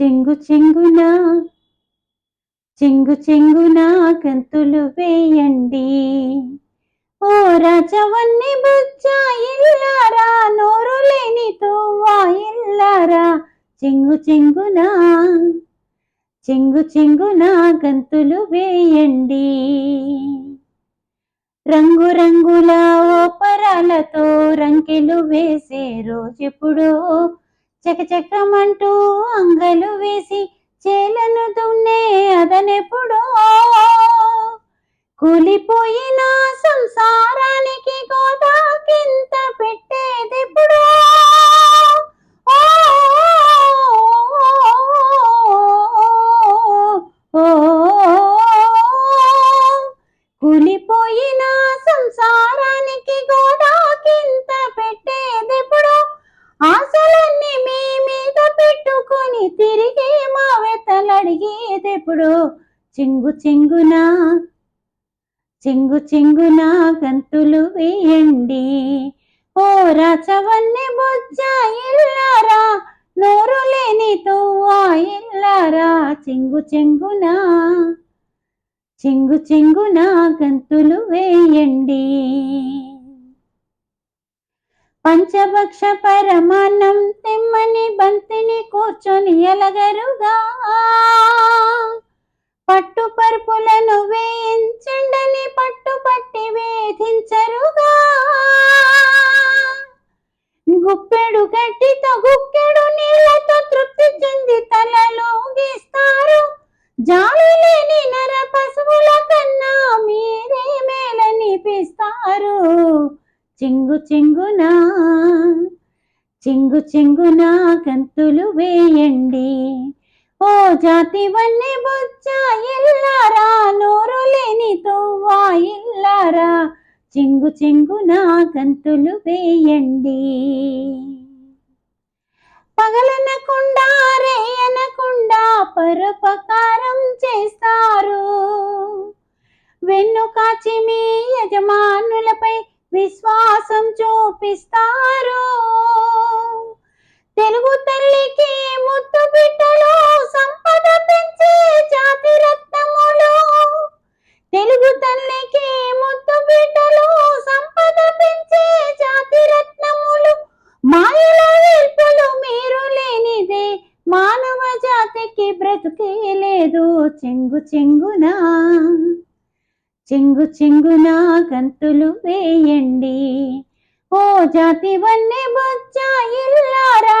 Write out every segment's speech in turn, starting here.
చెంగు చెంగున చెంగు చెంగున గంతులు వేయండి. ఓ రాజవన్ని బుజ్జ ఇల్లారా నోరు లేని తోవా ఇల్లారా. చెంగు చెంగున చెంగు చెంగున గంతులు వేయండి. రంగు రంగుల ఓపరాలతో రంకెలు వేసే రోజెప్పుడు చకచకమంటూ అంగలు వేసి చేలను దున్నే అదనెప్పుడో. కూలిపోయిన సంసారానికి గోదాకింత తిరిగి మా వెతలడిగేదెప్పుడు చెంగు చెంగునా చెంగు చెంగున గంతులు వేయండి. ఓ రాచవన్ని బొజ్జ ఇల్లారా నోరు లేని తోవా ఇల్లారా? చెంగు చెంగునా చెంగు చెంగున గంతులు వేయండి. పంచభక్ష పరమాన్నం తెమ్మని బంతిని కూర్చొని ఎలగరుగా. పట్టు పరుపులను వేయించండని పట్టు పట్టి వేధించరుగా. గుప్పెడు గట్టితో గుక్కెడు నీళ్ళతో తృప్తి చెంది తలలో గీస్తారు. జాలి లేని నర పశువుల కన్నా మీరే మేలనిపిస్తారు చెంగు చెంగున చెంగు చెంగున గంతులు వేయండి. ఓ జాతి వన్నె బొచ్చ ఇల్లారా నోరు లేని తోవా ఇల్లారా చెంగు చెంగున గంతులు వేయండి. పగలనకుండా రేయనకుండా పరోపకారం చేస్తారు. వెన్ను కాచి మీ యజమానులపై విశ్వాసం చూపిస్తారు. తెలుగు తల్లికి ముద్దు బిడ్డలు సంపద పెంచే జాతి రత్నములు. తెలుగు తల్లికి ముద్దు బిడ్డలు సంపద పెంచే జాతి రత్నములు. మాయల వేల్పులు మీరు లేనిదే మానవ జాతికి బ్రతుకే లేదు. చెంగు చెంగునా. చెంగు చెంగున గంతులు వేయండి. ఓ జాతి వన్నె బొచ్చా ఇల్లారా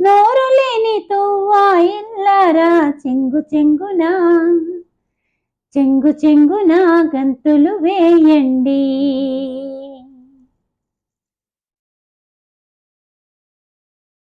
నోరు లేని తువ్వా ఇల్లారా చెంగు చెంగున చెంగు చెంగున గంతులు వేయండి.